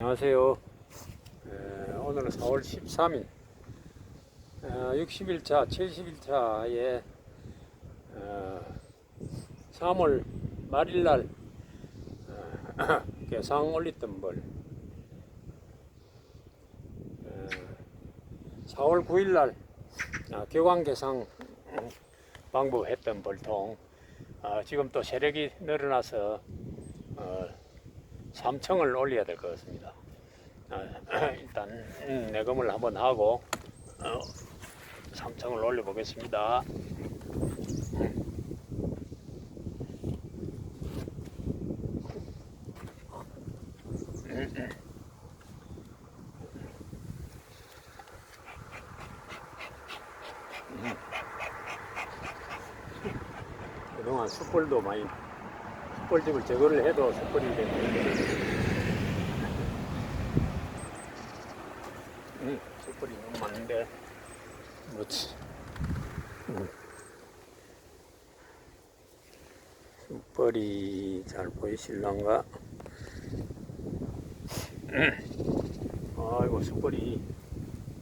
안녕하세요. 에, 오늘은 4월 13일, 어, 60일차, 70일차에 어, 3월 말일날 어, 개상 올렸던 벌, 어, 4월 9일날 어, 교광 개상 방법 했던 벌통, 어, 지금 또 세력이 늘어나서 어, 3층을 올려야 될 것 같습니다. 아, 일단 음, 내검을 한번 하고 어, 3층을 올려 보겠습니다. 그동안 숯불도 많이 숯불집을 제거를 해도 숯불이 되는데 음, 숯불이 너무 많은데 뭐지 음. 숯불이 잘 보이실런가 음. 아이고 숯불이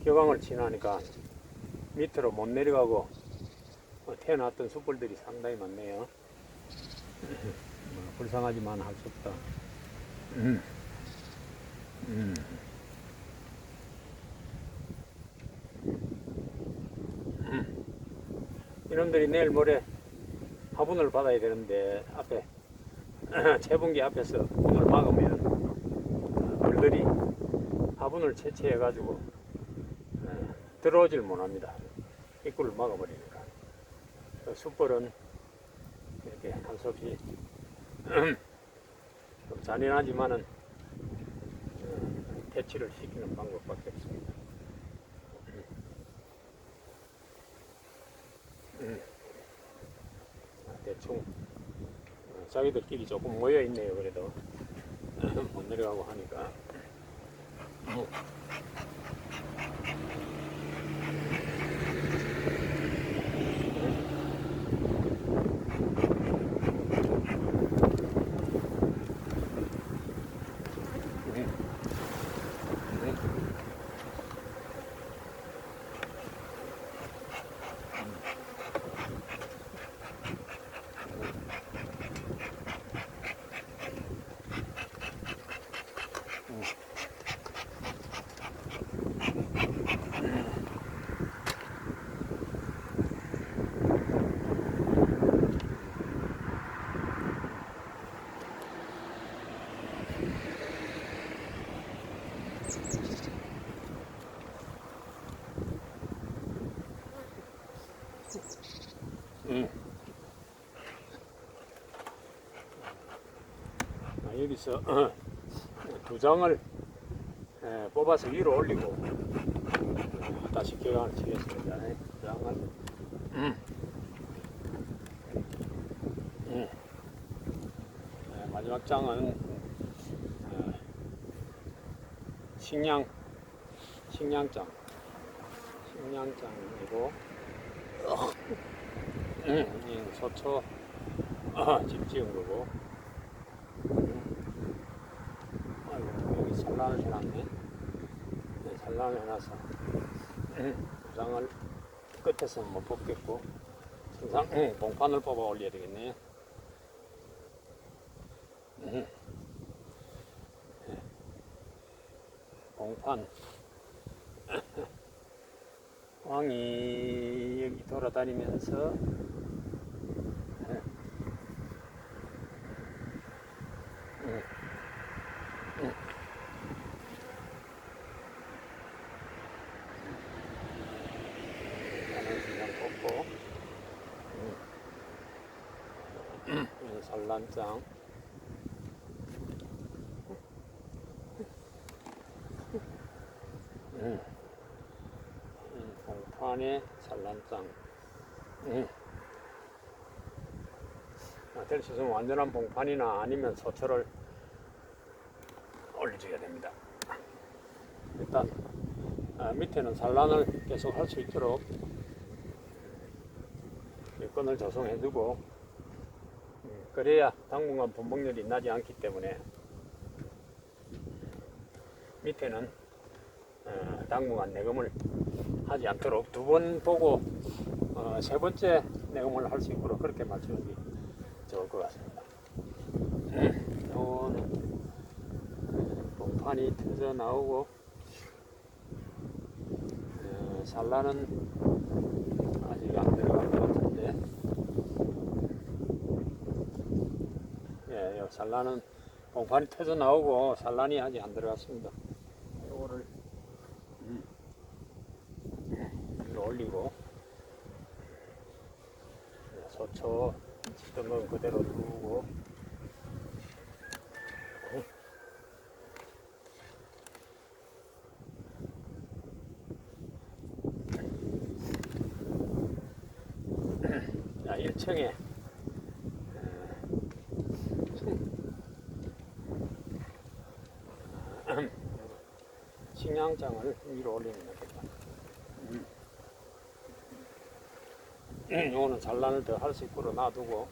격앙을 지나니까 밑으로 못 내려가고 어, 태어났던 숯불들이 상당히 많네요 뭐, 불쌍하지만 할 수 없다. 음. 음. 음. 이놈들이 내일 모레 화분을 받아야 되는데 앞에 채분기 앞에서 문을 막으면 어, 벌들이 화분을 채취해 가지고 들어오질 못합니다. 입구를 막아버리니까 그 숯불은 이렇게 할수 없이 좀 잔인하지만은 어, 퇴치를 시키는 방법밖에 없습니다. 음. 대충 어, 자기들끼리 조금 모여 있네요. 그래도 못 내려가고 하니까. 여기서 어, 두 장을 에, 뽑아서 위로 올리고 어, 다시 교환을 치겠습니다. 네, 두 장을 음. 음. 네, 마지막 장은 어, 식량 식량장 식량장이고 음, 이 소초 아, 집 지은 거고. 음. 아이고, 여기 산란을 해놨네. 네, 산란을 해놔서 음, 부상을 끝에서 못 뽑겠고 항상 음, 봉판을 뽑아 올려야 되겠네. 음. 네. 봉판. 왕이 여기 돌아다니면서 예. 예. 예. 하는 그냥 뽑고 음. 이 산란장 음. 음, 봉판에 산란장 음. 아, 될수 있으면 완전한 봉판이나 아니면 소철을 올려줘야 됩니다. 일단 아, 밑에는 산란을 계속 할 수 있도록 여건을 조성해두고 음, 그래야 당분간 분봉률이 나지 않기 때문에 밑에는 어, 당분간 내금을 하지 않도록 두 번 보고 어, 세 번째 내금을 할 수 있도록 그렇게 맞추는 게 좋을 것 같습니다. 요거는 봉판이 터져 나오고 어, 산란은 아직 안 들어갈 것 같은데 예, 요 산란은 봉판이 터져 나오고 산란이 아직 안 들어갔습니다. 요거를 음, 위로 올리고 예, 소초 지던 건 그대로 두고 자, 1층에 식량장을 위로 올리는 겁니다. 음. 요거는 산란을 더 할 수 있도록 놔두고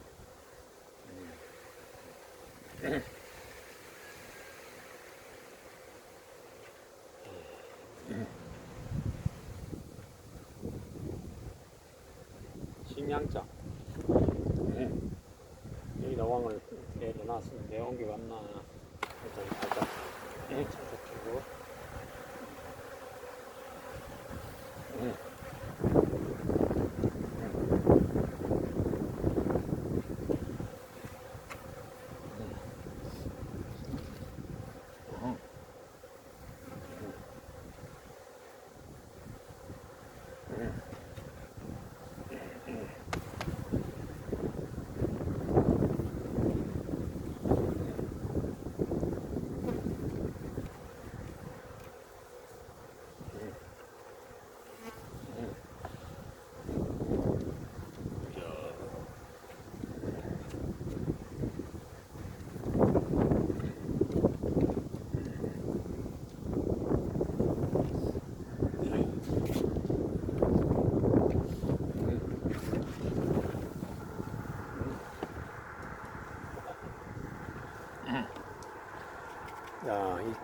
식량장 음. 여기 노왕을 내려놨으면 내옮겨갔나 일단 살짝 예, 살짝 주고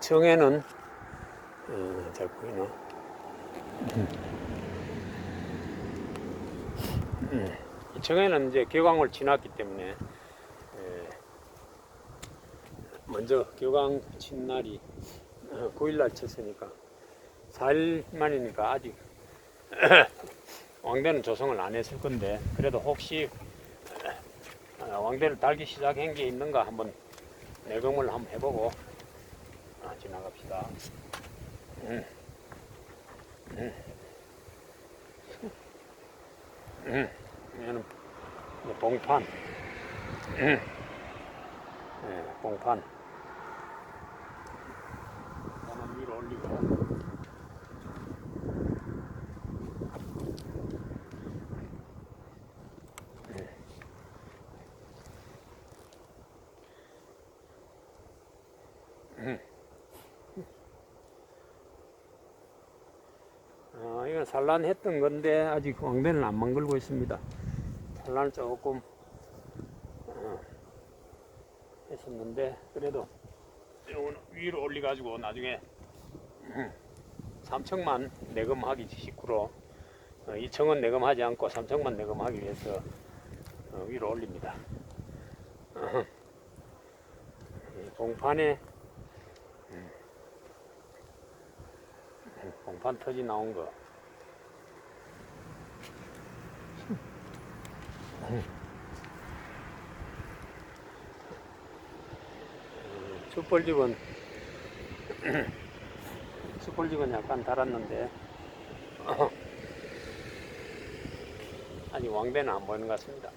자, 2층에는 어, 잘 보이나? 음. 2층에는 이제 교광을 지났기 때문에 예, 먼저 교광 친 날이 9일날 쳤으니까 4일 만이니까 아직 왕대는 조성을 안 했을 건데 그래도 혹시 어, 왕대를 달기 시작한 게 있는가 한번 내검을 한번 해보고 아, 지나갑시다. 음. 음. 음. 이제 봉판. 음. 네, 봉판. 한번 위로 올리고. 네. 음. 어, 이건 산란했던 건데 아직 왕대는 안 만들고 있습니다. 산란을 조금 어, 했었는데 그래도 위로 올려가지고 나중에 3층만 내금하기 직후로 어, 2층은 내금하지 않고 3층만 내금하기 위해서 어, 위로 올립니다. 어, 이 봉판에 음, 봉판 터지 나온 거. 숯벌집은 숯벌집은 약간 달았는데 아니 왕대는 안 보이는 것 같습니다.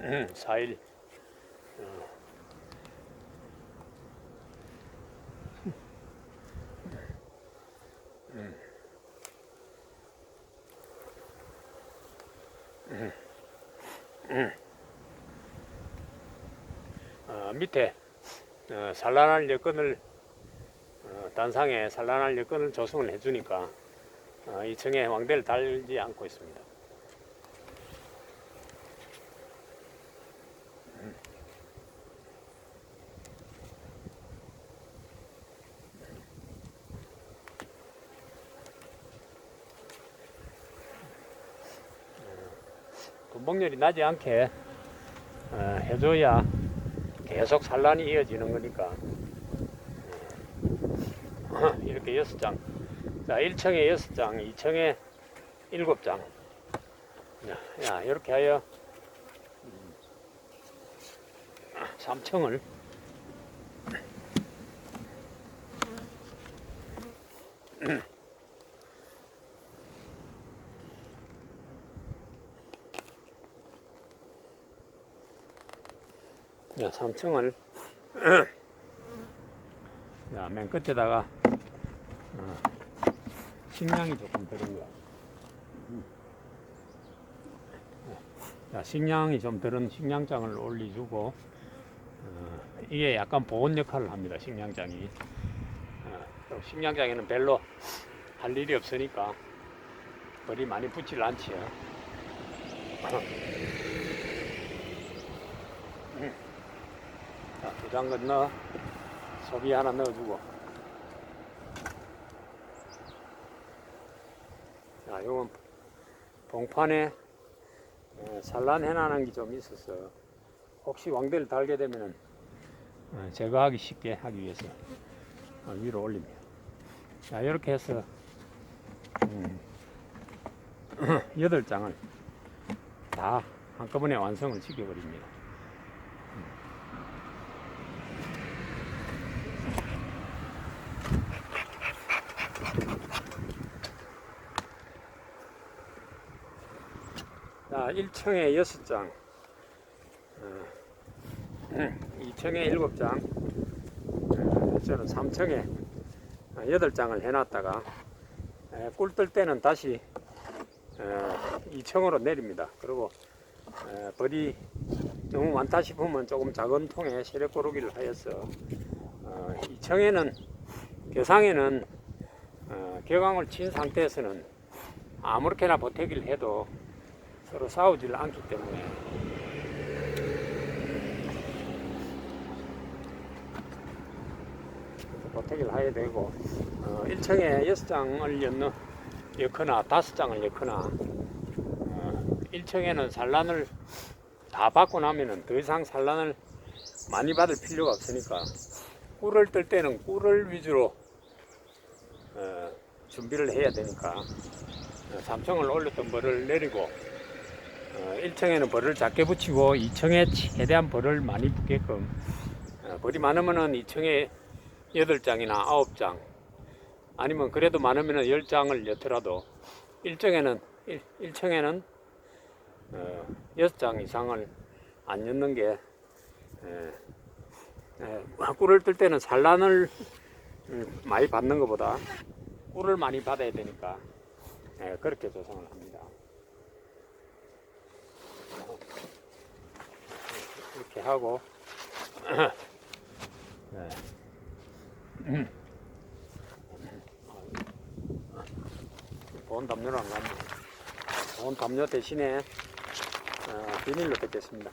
4일 어, 밑에 어, 산란할 여건을 어, 단상에 산란할 여건을 조성을 해주니까 이층에 왕대를 달지 않고 있습니다. 분봉열이 나지 않게 어, 해줘야 계속 산란이 이어지는 거니까 어, 이렇게 여섯 장. 자, 1층에 여섯 장, 2층에 일곱 장. 이렇게 하여 3층을 야, 3층을 야, 맨 끝에다가 어, 식량이 조금 들은 거야. 음. 자, 식량이 좀 들은 식량장을 올려주고 어, 이게 약간 보온 역할을 합니다. 식량장이 어, 또 식량장에는 별로 할 일이 없으니까 벌이 많이 붙질 않지요. 자, 두장 건너 소비 하나 넣어주고. 자, 요건 봉판에 어, 산란해놔는 게 좀 있어서 혹시 왕대를 달게 되면은 어, 제거하기 쉽게 하기 위해서 어, 위로 올립니다. 자, 이렇게 해서 음, 여덟 장을 다 한꺼번에 완성을 시켜버립니다. 자, 1층에 6장, 어, 2층에 7장, 어, 저는 3층에 8장을 해놨다가 에, 꿀뜰 때는 다시 어, 2층으로 내립니다. 그리고 에, 벌이 너무 많다 싶으면 조금 작은 통에 세력 고르기를 하여서 어, 2층에는 개상에는 어, 격앙을 친 상태에서는 아무렇게나 보태기를 해도 서로 싸우질 않기 때문에. 보태기를 해야 되고 어, 1층에 6장을 엮는 엮거나 5장을 엮거나 어, 1층에는 산란을 다 받고 나면은 더 이상 산란을 많이 받을 필요가 없으니까 꿀을 뜰 때는 꿀을 위주로 어, 준비를 해야 되니까 어, 3층을 올렸던 벌을 내리고 어, 1층에는 벌을 작게 붙이고 2층에 최대한 벌을 많이 붙게끔 어, 벌이 많으면은 2층에 8장이나 9장 아니면 그래도 많으면은 10장을 엿더라도 1층에는 1, 층에는 어, 6장 이상을 안 엿는 게 에, 에, 꿀을 뜰 때는 산란을 음, 많이 받는 것보다 꿀을 많이 받아야 되니까 에, 그렇게 조성을 합니다. 이렇게 하고 네. 음. 보온 담요를 안 갑니다. 보온 담요 대신에 어, 비닐로 덮겠습니다.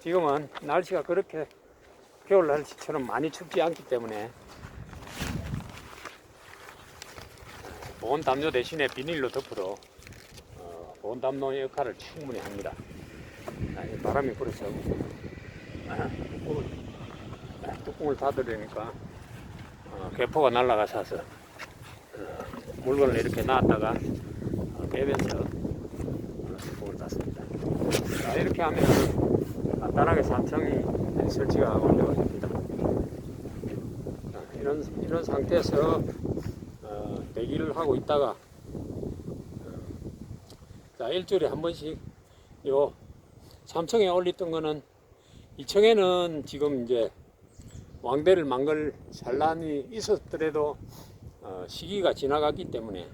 지금은 날씨가 그렇게 겨울 날씨처럼 많이 춥지 않기 때문에 보온 담요 대신에 비닐로 덮어도 어, 보온 담요 역할을 충분히 합니다. 바람이 불어서 아, 뚜껑을, 아, 뚜껑을 닫으려니까 어, 개포가 날아가서 어, 물건을 이렇게 놔다가 어, 빼면서 어, 뚜껑을 닫습니다. 자, 이렇게 하면 간단하게 3층이 설치가 완료가 됩니다. 자, 이런, 이런 상태에서 어, 대기를 하고 있다가 어, 자, 일주일에 한 번씩 요 3층에 올렸던 거는 2층에는 지금 이제 왕대를 망걸 산란이 있었더라도 어, 시기가 지나갔기 때문에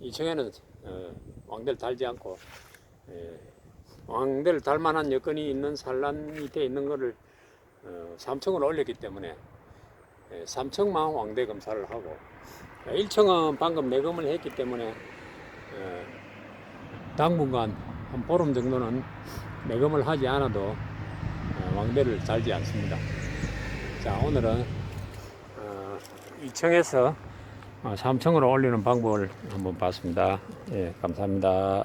2층에는 어, 왕대를 달지 않고 예, 왕대를 닮만한 여건이 있는 산란이 돼 있는 것을 어, 3층으로 올렸기 때문에 예, 3층만 왕대 검사를 하고 1층은 방금 내검을 했기 때문에 어, 당분간 한 보름 정도는 내검을 하지 않아도 어, 왕대를 달지 않습니다. 자 오늘은 어, 2층에서 3층으로 올리는 방법을 한번 봤습니다. 예, 감사합니다.